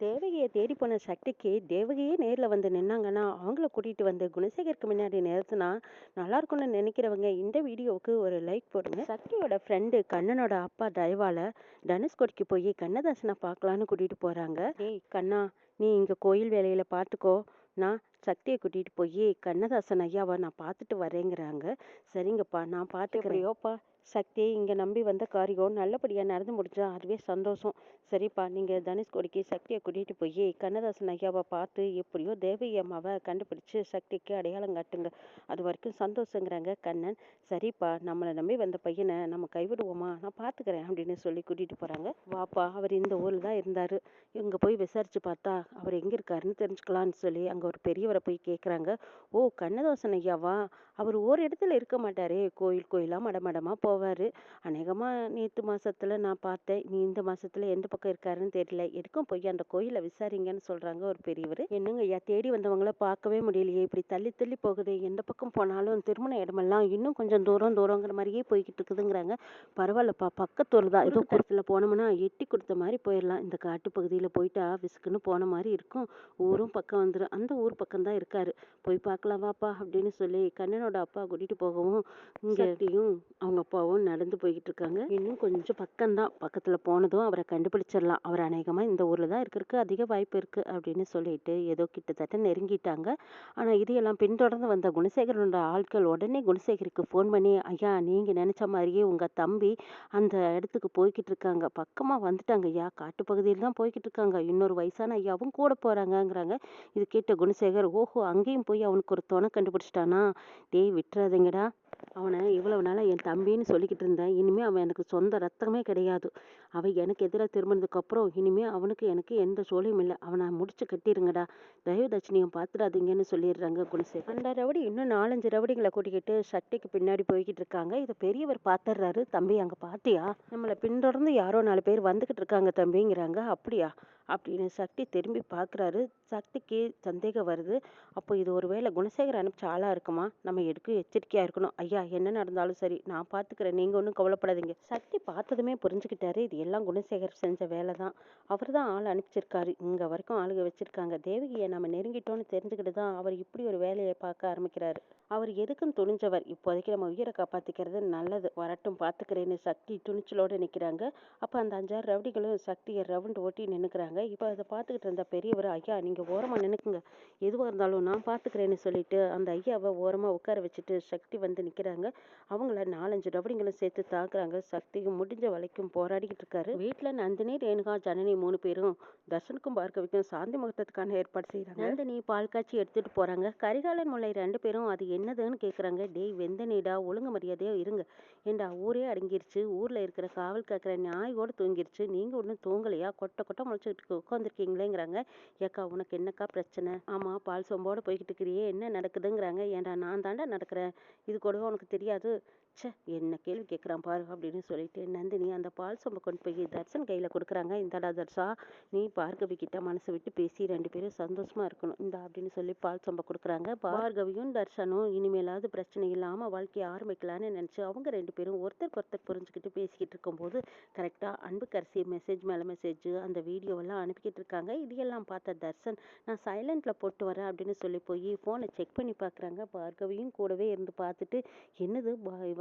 தேவகியை தேடி போன சக்திக்கு தேவகியே நேரில் வந்து நின்னாங்கன்னா அவங்கள கூட்டிகிட்டு வந்து குணசேகருக்கு முன்னாடி நிறுத்தினா நல்லா இருக்கும்னு நினைக்கிறவங்க இந்த வீடியோவுக்கு ஒரு லைக் போடுங்க. சக்தியோட ஃப்ரெண்டு கண்ணனோட அப்பா தயவால தனுஷ்கோடிக்கு போய் கண்ணதாசனை பார்க்கலான்னு கூட்டிகிட்டு போகிறாங்க ஏய் கண்ணா நீ இங்கே கோயில் வேலையில் பார்த்துக்கோ நான் சக்தியை கூட்டிகிட்டு போய் கண்ணதாசன் ஐயாவை நான் பார்த்துட்டு வரேங்கிறாங்க. சரிங்கப்பா நான் பார்த்துக்கிறேயோப்பா சக்தி இங்கே நம்பி வந்த காரியம் நல்லபடியாக நடந்து முடிஞ்சா அதுவே சந்தோஷம். சரிப்பா நீங்கள் தனுஷ்கோடிக்கு சக்தியை கூட்டிகிட்டு போய் கண்ணதாசன் ஐயாவை பார்த்து எப்படியோ தேவகி அம்மாவை கண்டுபிடிச்சு சக்திக்கு அடையாளம் காட்டுங்க. அது வரைக்கும் சந்தோஷங்கிறாங்க கண்ணன். சரிப்பா நம்மளை நம்பி வந்த பையனை நம்ம கைவிடுவோமா? நான் பார்த்துக்கிறேன் அப்படின்னு சொல்லி கூட்டிகிட்டு போகிறாங்க வாப்பா அவர் இந்த ஊரில் தான் இருந்தார். இங்கே போய் விசாரித்து பார்த்தா அவர் எங்கே இருக்காருன்னு தெரிஞ்சுக்கலான்னு சொல்லி அங்கே ஒரு பெரியவரை போய் கேட்குறாங்க ஓ கண்ணதாசன் ஐயாவா? அவர் ஒரு இடத்துல இருக்க மாட்டாரே. கோயில் கோயிலாக மடமடமாக போவார். அநேகமாக நேற்று மாசத்துல நான் பார்த்தேன். நீ இந்த மாசத்துல எந்த பக்கம் இருக்காருன்னு தெரியல. எதுக்கும் போய் அந்த கோயிலை விசாரிங்கன்னு சொல்கிறாங்க ஒரு பெரியவர். என்னங்க ஐயா தேடி வந்தவங்கள பார்க்கவே முடியலையே. இப்படி தள்ளி தள்ளி போகுது. எந்த பக்கம் போனாலும் திருமண இடமெல்லாம் இன்னும் கொஞ்சம் தூரம் தூரங்கிற மாதிரியே போய்கிட்டு இருக்குதுங்கிறாங்க. பரவாயில்லப்பா பக்கத்தூர் தான். ஏதோ குளத்தில் போனோம்னா எட்டி கொடுத்த மாதிரி போயிடலாம் இந்த காட்டு பகுதியில் போயிட்டா விசுக்குன்னு போன மாதிரி இருக்கும். ஊரும் பக்கம் வந்துடும் அந்த ஊர் பக்கம் தான் இருக்காரு. போய் பார்க்கலாம் வாப்பா அப்படின்னு சொல்லி கண்ணனோட அப்பா கூட்டிகிட்டு போகவும் இங்கேயும் அவங்க அப்பாவும் நடந்து போய்கிட்டு இருக்காங்க இன்னும் கொஞ்சம் பக்கம்தான் பக்கத்தில் போனதும் அவரை கண்டுபிடிச்சிடலாம் அவர் அநேகமாக இந்த ஊரில் தான் இருக்கிறதுக்கு அதிக வாய்ப்பு இருக்குது அப்படின்னு சொல்லிட்டு ஏதோ கிட்டத்தட்ட நெருங்கிட்டாங்க. ஆனால் இதையெல்லாம் பின்தொடர்ந்து வந்த குணசேகரனோட ஆட்கள் உடனே குணசேகருக்கு ஃபோன் பண்ணி ஐயா நீங்கள் நினச்ச மாதிரியே உங்கள் தம்பி அந்த இடத்துக்கு போய்கிட்டு இருக்காங்க பக்கமாக வந்துட்டாங்க ஐயா. காட்டுப்பகுதியில் தான் போய்கிட்டு இருக்காங்க இன்னொரு வயசான ஐயாவும் கூட போகிறாங்கங்கிறாங்க இது கேட்ட குணசேகர் ஓஹோ அங்கேயும் போய் அவனுக்கு ஒரு துணை கண்டுபிடிச்சிட்டானா? டேய் விட்டுறாதீங்கடா. அவனை இவ்வளவு நாளாக என் தம்பின்னு சொல்லிக்கிட்டு இருந்தேன். இனிமேல் அவன் எனக்கு சொந்த ரத்தமே கிடையாது. அவன் எனக்கு எதிராக திரும்பினதுக்கு அப்புறம் இனிமேல் அவனுக்கு எனக்கு எந்த சோழியும் இல்லை. அவனை முடிச்சு கட்டிடுங்கடா. தயவு தட்சணியம் பார்த்துடாதீங்கன்னு சொல்லிடுறாங்க குணசேகர். அந்த ரவுடி இன்னும் நாலஞ்சு ரவுடிங்களை கூட்டிக்கிட்டு சட்டைக்கு பின்னாடி போய்கிட்டு இருக்காங்க. இதை பெரியவர் பார்த்துடுறாரு தம்பி அங்கே பார்த்தியா நம்மளை பின்தொடர்ந்து யாரோ நாலு பேர் வந்துக்கிட்டு இருக்காங்க தம்பிங்கிறாங்க. அப்படியா? அப்படின்னு சக்தி திரும்பி பார்க்குறாரு சக்திக்கு சந்தேகம் வருது. அப்போ இது ஒரு வேளை குணசேகர் அனுப்பிச்ச ஆளாக இருக்குமா? நம்ம எடுக்க எச்சரிக்கையாக இருக்கணும்? ஐயா என்ன நடந்தாலும் சரி. நான் பார்த்துக்கிறேன் நீங்கள் ஒன்றும் கவலைப்படாதீங்க. சக்தி பார்த்ததுமே புரிஞ்சுக்கிட்டாரு. இது எல்லாம் குணசேகர் செஞ்ச வேலை தான். அவர் தான் ஆள் அனுப்பிச்சிருக்காரு. இங்கே வரைக்கும் ஆளுக வச்சுருக்காங்க. தேவகியை நம்ம நெருங்கிட்டோன்னு தெரிஞ்சுக்கிட்டு தான் அவர் இப்படி ஒரு வேலையை பார்க்க ஆரம்பிக்கிறாரு. அவர் எதுக்கும் துணிஞ்சவர். இப்போதைக்கு நம்ம உயிரை காப்பாற்றிக்கிறது நல்லது. வரட்டும் பார்த்துக்கிறேன்னு சக்தி துணிச்சலோடு நிற்கிறாங்க அப்போ அந்த அஞ்சாறு ரவுடிகளும் சக்தியை ரவுண்டு ஓட்டி நின்றுக்கிறாங்க இப்போ அதை பார்த்துக்கிட்டு இருந்த பெரியவர் ஐயா நீங்கள் ஓரமாக நினைக்குங்க எதுவாக இருந்தாலும் நான் பார்த்துக்கிறேன்னு சொல்லிட்டு அந்த ஐயாவை ஓரமாக உட்கார வச்சுட்டு சக்தி வந்து நிற்கிறாங்க அவங்கள நாலஞ்சு ரவுடிங்களும் சேர்த்து தாக்குறாங்க. சக்தியும் முடிஞ்ச வரைக்கும் போராடிக்கிட்டு இருக்காரு. வீட்டில் நந்தினி ரேணுகா ஜனனி மூணு பேரும் தர்ஷனுக்கும் பார்க்கவிக்கும் சாந்தி முகூர்த்தத்துக்கான ஏற்பாடு செய்கிறாங்க நந்தினி பால் காய்ச்சி எடுத்துகிட்டு போகிறாங்க கரிகாலன் முல்லை ரெண்டு பேரும் அது என்னதுன்னு கேட்குறாங்க டேய் வெந்தனீடா ஒழுங்கு மரியாதையாக இருங்க. ஏண்டா ஊரே அடங்கிருச்சு. ஊரில் இருக்கிற காவல் காக்கிற நாயோடு தூங்கிருச்சு. நீங்கள் ஒன்றும் தூங்கலையா? கொட்டை கொட்டை முளைச்சிட்டு உட்காந்துருக்கீங்களேங்கிறாங்க ஏக்கா உனக்கு என்னக்கா பிரச்சனை? ஆமாம் பால் சொம்போடு போய்கிட்டு இருக்கிறியே. என்ன நடக்குதுங்கிறாங்க. ஏண்டா நான் தாண்டா நடக்கிறேன். இது கூடவே உனக்கு தெரியாது? ச்சே என்ன கேள்வி கேட்குறான் பாரு அப்படின்னு சொல்லிட்டு நந்தினி அந்த பால் சொம்பை கொண்டு போய் தர்ஷன் கையில் கொடுக்குறாங்க. இந்தாடா தர்ஷா நீ பார்கவி கிட்ட மனசு விட்டு பேசி ரெண்டு பேரும் சந்தோஷமா இருக்கணும். இந்தா அப்படின்னு சொல்லி பால் சொம்பை கொடுக்குறாங்க. பார்கவியும் தர்ஷனும் இனிமேலாவது பிரச்சனை இல்லாமல் வாழ்க்கையை ஆரம்பிக்கலான்னு நினச்சி அவங்க ரெண்டு பேரும் ஒருத்தருக்கு ஒருத்தர் புரிஞ்சுக்கிட்டு பேசிக்கிட்டு இருக்கும்போது கரெக்டாக அன்புக்கரசி மெசேஜ் மேலே மெசேஜ் அந்த வீடியோவெல்லாம் அனுப்பிக்கிட்டு இருக்காங்க. இதையெல்லாம் பார்த்த தர்ஷன் நான் சைலண்டில் போட்டு வரேன் அப்படின்னு சொல்லி போய் ஃபோனை செக் பண்ணி பார்க்குறாங்க. பார்கவியும் கூடவே இருந்து பார்த்துட்டு என்னது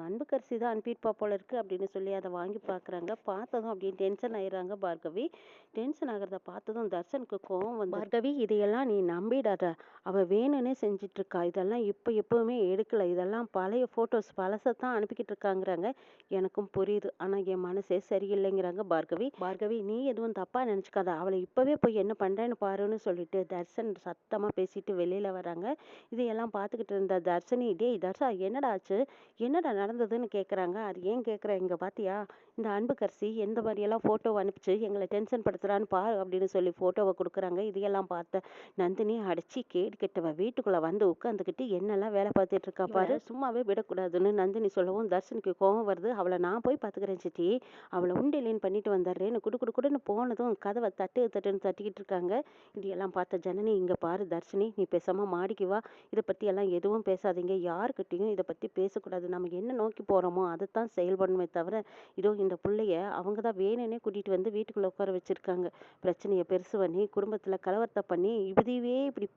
பா- இவ தான் அனுப்பியிருப்பா போல இருக்கு அப்படின்னு சொல்லி அதை வாங்கி பார்க்குறாங்க பார்த்ததும் அப்படியே டென்ஷன் ஆயிடுறாங்க பார்கவி. டென்ஷன் ஆகிறத பார்த்ததும் தர்ஷனுக்கு கோவம் வந்து பார்கவி இதையெல்லாம் நீ நம்பிடாத. அவ வேணும்னே செஞ்சுட்டு இருக்கா இதெல்லாம் இப்போ எப்பவுமே எடுக்கல. இதெல்லாம் பழைய ஃபோட்டோஸ் பழசை தான் அனுப்பிக்கிட்டு இருக்காங்கிறாங்க. எனக்கும் புரியுது. ஆனால் என் மனசே சரியில்லைங்கிறாங்க பார்கவி. பார்கவி நீ எதுவும் தப்பாக நினச்சிக்காத. அவளை இப்போவே போய் என்ன பண்ணுறேன்னு பாருன்னு சொல்லிட்டு தர்ஷன் சத்தமாக பேசிட்டு வெளியில் வராங்க. இதையெல்லாம் பார்த்துக்கிட்டு இருந்த தர்ஷினி டேய் தர்ஷா என்னடா ஆச்சு? என்னடா நடந்ததுன்னு கேட்குறாங்க அது ஏன் கேட்குற இங்கே பார்த்தியா இந்த அன்புக்கரசி எந்த மாதிரியெல்லாம் ஃபோட்டோ அனுப்பிச்சு எங்களை டென்ஷன் படுத்துறான்னு பாரு அப்படின்னு சொல்லி ஃபோட்டோவை கொடுக்குறாங்க. இதையெல்லாம் பார்த்த நந்தினி அடிச்சு கேடு கெட்டவ வீட்டுக்குள்ளே வந்து உட்காந்துக்கிட்டு என்னெல்லாம் வேலை பார்த்துட்டு இருக்கா பாரு? சும்மாவே விடக்கூடாதுன்னு நந்தினி சொல்லவும் தர்ஷனுக்கு கோவம் வருது. அவளை நான் போய் பார்த்துக்கிறேன் சித்தி. அவளை உண்டிலின்னு பண்ணிட்டு வந்துடுறேன்னு குடு குடு குடுன்னு போனதும் கதவை தட்டு தட்டுன்னு தட்டிக்கிட்டு இருக்காங்க. இதையெல்லாம் பார்த்த ஜனனி இங்கே பாரு தர்ஷினி நீ பேசாமல் மாடிக்கு வா. இதை பற்றி எல்லாம் எதுவும் பேசாதீங்க. யாருக்கிட்டையும் இதை பற்றி பேசக்கூடாது. நம்ம என்ன நோக்கி போகிறோமோ அதைத்தான் செயல்படணுமே தவிர இதோ இந்த பிள்ளைய அவங்க தான் வேணும்னே கூட்டிகிட்டு வந்து வீட்டுக்குள்ளே உட்கார வச்சுருக்காங்க. பிரச்சனையை பெருசு பண்ணி குடும்பத்தில் கலவரத்தை பண்ணி இப்படியே இப்படி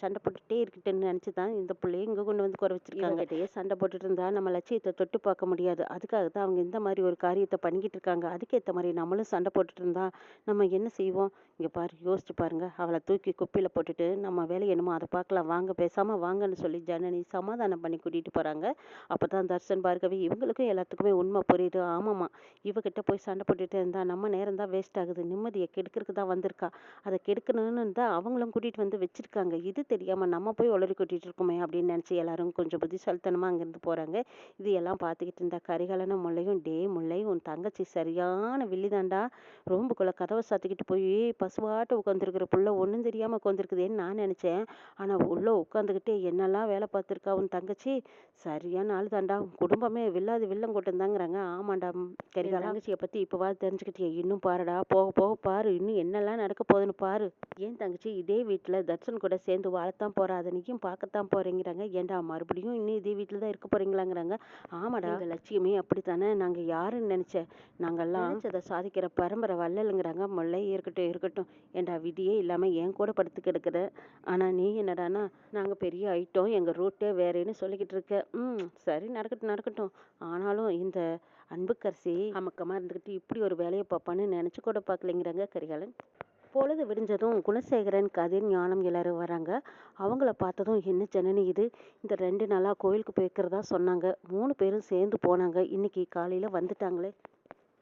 சண்டை போட்டுகிட்டே இருக்கட்டும்னு நினச்சி தான் இந்த பிள்ளைய இங்கே கொண்டு வந்து குறை வச்சிருக்காங்க. இவங்கிட்டயே சண்டை போட்டுட்டு இருந்தா நம்ம லட்சியத்தை தொட்டு பார்க்க முடியாது. அதுக்காக தான் அவங்க இந்த மாதிரி ஒரு காரியத்தை பண்ணிக்கிட்டு இருக்காங்க. அதுக்கேற்ற மாதிரி நம்மளும் சண்டை போட்டுட்டு இருந்தா நம்ம என்ன செய்வோம்? இங்கே பாரு யோசிச்சு பாருங்க. அவளை தூக்கி குப்பையில் போட்டுட்டு நம்ம வேலை என்னமோ அதை பார்க்கலாம். வாங்க பேசாமல் வாங்கன்னு சொல்லி ஜனனி சமாதானம் பண்ணி கூட்டிகிட்டு போகிறாங்க அப்போ தான் தர்ஷன் பார்கவி இவங்களுக்கும் எல்லாத்துக்குமே உண்மை புரியுது. ஆமாம்மா இவகிட்ட போய் சண்டை போட்டுட்டு இருந்தா நம்ம நேரம் தான் வேஸ்ட் ஆகுது. நிம்மதியை கெடுக்கிறதுக்கு தான் வந்திருக்கா. அதை கெடுக்கணும்னு தான் அவங்களும் கூட்டிகிட்டு வந்து வச்சுருக்காங்க. இது தெரியாமல் நம்ம போய் உளறி கூட்டிகிட்டு இருக்கோமே அப்படின்னு நினச்சி எல்லாரும் கொஞ்சம் புத்திசாலித்தனமாக அங்கேருந்து போகிறாங்க இது எல்லாம் பார்த்துக்கிட்டு இருந்தா கரிகாலன முல்லையும் டே முல்லை உன் தங்கச்சி சரியான வில்லிதாண்டா. ரூம்புக்குள்ளே கதவை சாத்திக்கிட்டு போய் பசுவாட்ட உட்காந்துருக்கிற புள்ள ஒன்றும் தெரியாமல் உட்காந்துருக்குதேன்னு நான் நினச்சேன். ஆனால் உள்ளே உட்காந்துக்கிட்டே என்னெல்லாம் வேலை பார்த்துருக்கா உன் தங்கச்சி? சரியான ஆள் தாண்டா உன் குடும்பமே வில்லாது வில்லம் கொட்டுந்தாங்கிறாங்க. ஆமாண்டா கரிகால. தங்கச்சியை பற்றி இப்போவாது தெரிஞ்சுக்கிட்டியே. இன்னும் பாருடா. போக போக பாரு. இன்னும் என்னெல்லாம் நடக்க போகுதுன்னு பாரு. ஏன் தங்கச்சி? இதே வீட்டில் தர்ஷன் கூட சேர்ந்து வாழத்தான் போறா. அதை நீயும் பார்க்கத்தான் போறீங்கிறாங்க. ஏன்டா மறுபடியும் இன்னும் இதே வீட்டில் தான் இருக்க போறீங்களாங்கிறாங்க. ஆமாடா எங்கள் லட்சியமே அப்படித்தானே? நாங்கள் யாருன்னு நினச்சேன் நாங்கெல்லாம் நினச்சதை சாதிக்கிற பரம்பரை வள்ளலுங்கிறாங்க. முல்லை இருக்கட்டும் இருக்கட்டும். ஏன்டா விதியே இல்லாமல் என் கூட படுத்து கிடக்குற? ஆனால் நீ என்னடானா நாங்கள் பெரிய ஐட்டம். எங்கள் ரூட்டே வேறேன்னு சொல்லிக்கிட்டு இருக்க. ம் சரி நடக்கட்டும் நடக்கட்டும். ஆனாலும் இந்த அன்புக்கரசி அமக்கமாக இருந்துக்கிட்டு இப்படி ஒரு வேலையை பார்ப்பான்னு நினச்சி கூட பார்க்கலைங்கிறாங்க கரிகாலன். பொழுது விடிஞ்சதும் குணசேகரன் கதிர் ஞானம் எல்லாரும் வராங்க. அவங்கள பார்த்ததும் என்ன ஜனனி இது? இந்த ரெண்டு நாளாக கோயிலுக்கு போய்க்கிறதா? சொன்னாங்க. மூணு பேரும் சேர்ந்து போனாங்க. இன்னைக்கு காலையில் வந்துட்டாங்களே.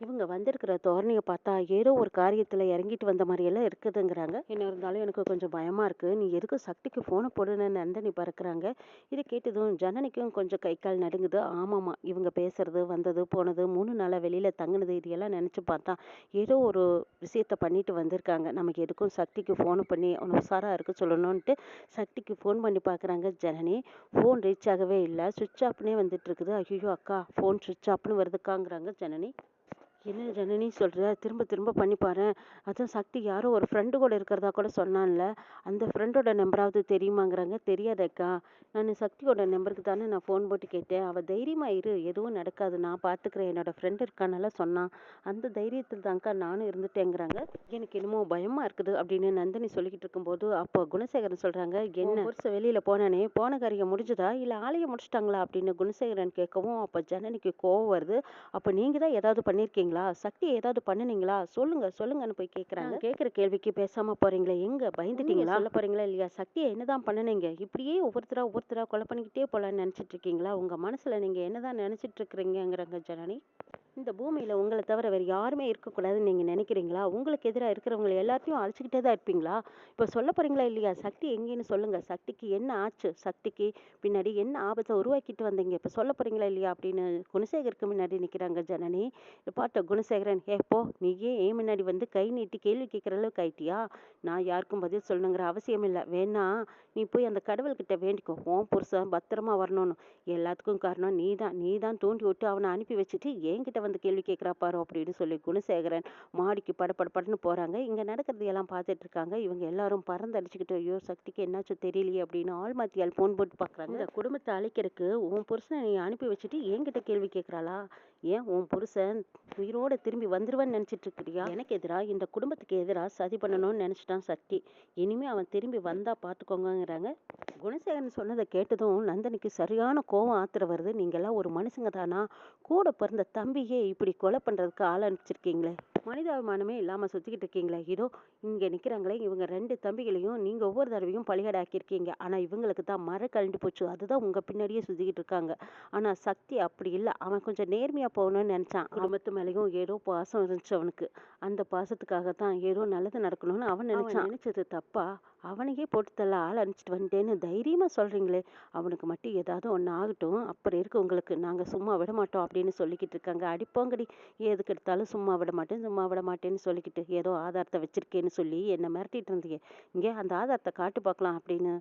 இவங்க வந்திருக்கிற தோரணையை பார்த்தா ஏதோ ஒரு காரியத்தில் இறங்கிட்டு வந்த மாதிரியெல்லாம் இருக்குதுங்கிறாங்க. என்ன இருந்தாலும் எனக்கு கொஞ்சம் பயமாக இருக்குது நீ எதுக்கு சக்திக்கு ஃபோனை போடுன்னு நந்தனி பறக்கிறாங்க? இதை கேட்டதும் ஜனனிக்கும் கொஞ்சம் கை கால் நடுங்குது. ஆமாம்மா இவங்க பேசுறது வந்தது போனது மூணு நாளாக வெளியில் தங்குனது இதையெல்லாம் நினச்சி பார்த்தா ஏதோ ஒரு விஷயத்த பண்ணிட்டு வந்திருக்காங்க. நமக்கு எதுக்கும் சக்திக்கு ஃபோன் பண்ணி அவனை உஷாராக இருக்க சொல்லணுன்ட்டு சக்திக்கு ஃபோன் பண்ணி பார்க்குறாங்க ஜனனி. ஃபோன் ரீச் ஆகவே இல்லை. சுவிட்ச் ஆஃப்னே வந்துட்டு இருக்குது. ஐயோ அக்கா ஃபோன் சுவிட்ச் ஆஃப்னு வருதுக்காங்கிறாங்க ஜனனி. என்ன ஜனனி சொல்கிற திரும்ப திரும்ப பண்ணி பாரு அதுவும் சக்தி யாரோ ஒரு ஃப்ரெண்டு கூட இருக்கிறதா கூட சொன்னான்ல அந்த ஃப்ரெண்டோட நம்பராவது தெரியுமாங்கிறாங்க. தெரியாதக்கா நான் சக்தியோட நம்பருக்கு தானே நான் ஃபோன் போட்டு கேட்டேன். அவள் தைரியமாக இரு எதுவும் நடக்காது. நான் பார்த்துக்கிறேன் என்னோட ஃப்ரெண்டு இருக்கானால சொன்னான். அந்த தைரியத்தில் தான்க்கா நானும் இருந்துட்டேங்கிறாங்க. எனக்கு என்னமோ பயமாக இருக்குது அப்படின்னு நந்தினி சொல்லிக்கிட்டு இருக்கும்போது அப்போ குணசேகரன் சொல்கிறாங்க என்ன? புருஷ வெளியில் போனானே போன காரியம் முடிஞ்சுதா? இல்லை ஆலயம் முடிச்சிட்டாங்களா? அப்படின்னு குணசேகரன் கேட்கவும் அப்போ ஜனனிக்கு கோவம் வருது. அப்போ நீங்கள் தான் ஏதாவது பண்ணியிருக்கீங்க பண்ணியிருக்கீங்களா சக்தி ஏதாவது பண்ணுனீங்களா? சொல்லுங்க சொல்லுங்கன்னு போய் கேட்குறாங்க கேட்குற கேள்விக்கு பேசாம போறீங்களே எங்க? பயந்துட்டீங்களா? சொல்ல போறீங்களா இல்லையா? சக்தியை என்னதான் பண்ணுனீங்க? இப்படியே ஒவ்வொருத்தரா ஒவ்வொருத்தரா கொலை பண்ணிக்கிட்டே போலான்னு நினைச்சிட்டு இருக்கீங்களா? உங்க மனசுல நீங்க என்னதான் நினைச்சிட்டு இருக்கிறீங்கிறாங்க ஜனனி. இந்த பூமியில உங்களை தவிர வேறு யாருமே இருக்கக்கூடாதுன்னு நீங்க நினைக்கிறீங்களா? உங்களுக்கு எதிராக இருக்கிறவங்களை எல்லாத்தையும் அழைச்சிக்கிட்டே தான் இருப்பீங்களா? இப்போ சொல்ல போறீங்களா இல்லையா? சக்தி எங்கேன்னு சொல்லுங்க. சக்திக்கு என்ன ஆச்சு? சக்திக்கு பின்னாடி என்ன ஆபத்தை உருவாக்கிட்டு வந்தீங்க? இப்போ சொல்ல போறீங்களா இல்லையா? அப்படின்னு குணசேகருக்கு முன்னாடி நிற்கிறாங்க ஜனனி. இதை குணசேகரன் ஏ போ நீயே ஏன் முன்னாடி வந்து கை நீட்டி கேள்வி கேட்குற அளவுக்கு ஆயிட்டியா? நான் யாருக்கும் பதில் சொல்லணுங்கிற அவசியம் இல்லை. வேணா நீ போய் அந்த கடவுள்கிட்ட வேண்டிக்கோ. ஓம் புருஷன் பத்திரமா வரணும்னு. எல்லாத்துக்கும் காரணம் நீ தான் நீ தான் தூண்டி விட்டு அவனை அனுப்பி வச்சுட்டு என்கிட்ட வந்து கேள்வி கேட்குறா பாரு அப்படின்னு சொல்லி குணசேகரன் மாடிக்கு படப்படப்படன்னு போறாங்க. இங்க நடக்கிறது எல்லாம் பார்த்துட்டு இருக்காங்க இவங்க எல்லாரும் பறந்து அடிச்சுக்கிட்டு ஐயோ சக்திக்கு என்னாச்சும் தெரியலையே அப்படின்னு ஆள் மாத்தியால் ஃபோன் போட்டு பார்க்குறாங்க இந்த குடும்பத்தை அழைக்கிறதுக்கு உன் புருஷனை நீ அனுப்பி வச்சுட்டு என்கிட்ட கேள்வி கேட்குறாளா? ஏன் உன் புருஷன் உயிரோட திரும்பி வந்துருவான்னு நினைச்சிட்டு இருக்கிறியா எனக்கு எதிராக இந்த குடும்பத்துக்கு எதிராக சதி பண்ணணும்னு நினைச்சிட்டான் சக்தி. இனிமே அவன் திரும்பி வந்தா பார்த்துக்கோங்கிறாங்க குணசேகரன் சொன்னதை கேட்டதும் நந்தனுக்கு சரியான கோவம் ஆத்திர வருது. நீங்கெல்லாம் ஒரு மனுஷங்க தானா கூட பிறந்த தம்பியே இப்படி கொலை பண்றதுக்கு ஆள் அனுப்பிச்சிருக்கீங்களே. மனிதாபிமானமே இல்லாம சுத்திக்கிட்டு இருக்கீங்களே? இதோ இங்க நிக்கிறாங்களே இவங்க ரெண்டு தம்பிகளையும் நீங்க ஒவ்வொரு தடவையும் பலிகடை ஆக்கியிருக்கீங்க ஆனா இவங்களுக்கு தான் மர கழண்டு போச்சு. அதுதான் உங்க பின்னாடியே சுத்திக்கிட்டு இருக்காங்க. ஆனா சக்தி அப்படி இல்லை. அவன் கொஞ்சம் நேர்மையா போகணும்னு நினைச்சான். குடும்பத்து மேலேயும் ஏதோ பாசம் இருந்துச்சு அவனுக்கு. அந்த பாசத்துக்காக தான் ஏதோ நல்லது நடக்கணும்னு அவன் நினைச்சான். நினைச்சது தப்பா? அவனையே போட்டு தள்ள ஆள் அனுப்பிச்சிட்டு வந்துட்டேன்னு தைரியமாக சொல்கிறீங்களே அவனுக்கு மட்டும் ஏதாவது ஒன்று ஆகட்டும். அப்புறம் இருக்கு உங்களுக்கு? நாங்கள் சும்மா விட மாட்டோம் அப்படின்னு சொல்லிக்கிட்டு இருக்காங்க. அடிப்போங்கடி எதுக்கு எடுத்தாலும் சும்மா விட மாட்டேன் சும்மா விட மாட்டேன்னு சொல்லிக்கிட்டு ஏதோ ஆதாரத்தை வச்சுருக்கேன்னு சொல்லி என்னை மிரட்டிட்டு இருந்தீங்க இங்கே அந்த ஆதாரத்தை காட்டு பார்க்கலாம் அப்படின்னு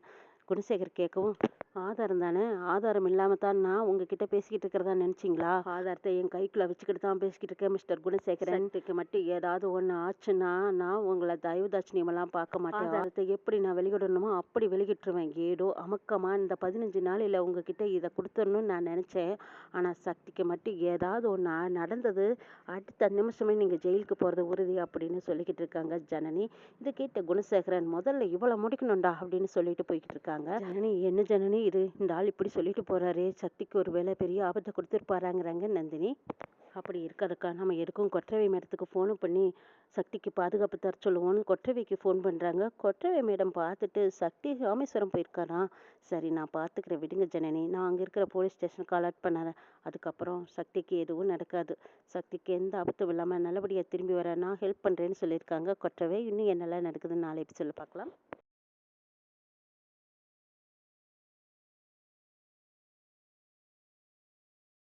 குணசேகர் கேட்கவும் ஆதாரம் தானே? ஆதாரம் இல்லாம தான் நான் உங்ககிட்ட பேசிக்கிட்டு இருக்கிறதா நினைச்சீங்களா? ஆதாரத்தை என் கைக்குள்ள வச்சுக்கிட்டு தான் பேசிக்கிட்டு இருக்கேன் மிஸ்டர் குணசேகரன். சக்திக்கு மட்டும் ஏதாவது ஒன்று ஆச்சுன்னா நான் உங்களை தயவு தாட்சிணியமெல்லாம் பார்க்க மாட்டேன். ஆதாரத்தை எப்படி நான் வெளியிடணுமோ அப்படி வெளியிட்டுருவேன். ஏதோ அமக்கமா இந்த பதினஞ்சு நாளில் உங்ககிட்ட இதை கொடுத்துடணும்னு நான் நினச்சேன். ஆனால் சக்திக்கு மட்டும் ஏதாவது ஒன்று நடந்தது அடுத்த நிமிஷமே நீங்கள் ஜெயிலுக்கு போகிறது உறுதி அப்படின்னு சொல்லிக்கிட்டு இருக்காங்க ஜனனி. இதை கேட்ட குணசேகரன் முதல்ல இவ்வளோ முடிக்கணும்டா அப்படின்னு சொல்லிட்டு போய்கிட்டு இருக்காங்க. ஜனனி என்ன ஜனனி? இது இந்த ஆள் இப்படி சொல்லிட்டு போகிறாரு சக்திக்கு ஒரு வேலை பெரிய ஆபத்தை கொடுத்துருப்பாராங்கிறாங்க நந்தினி. அப்படி இருக்காதுக்கா நம்ம எதுக்கும் கொற்றவை மேடத்துக்கு ஃபோனும் பண்ணி சக்திக்கு பாதுகாப்பு தர சொல்லுவோன்னு கொற்றவைக்கு ஃபோன் பண்ணுறாங்க கொற்றவை மேடம் பார்த்துட்டு சக்தி ராமேஸ்வரம் போயிருக்காராம் சரி நான் பார்த்துக்கிறேன். விடுங்க ஜனனி. நான் அங்கே இருக்கிற போலீஸ் ஸ்டேஷனுக்கு அலர்ட் பண்ணுறேன். அதுக்கப்புறம் சக்திக்கு எதுவும் நடக்காது. சக்திக்கு எந்த ஆபத்தும் இல்லாமல் நல்லபடியாக திரும்பி வர நான் ஹெல்ப் பண்ணுறேன்னு சொல்லியிருக்காங்க கொற்றவை. இன்னும் என்னெல்லாம் நடக்குதுன்னு நாளை எப்படி சொல்லி பார்க்கலாம்.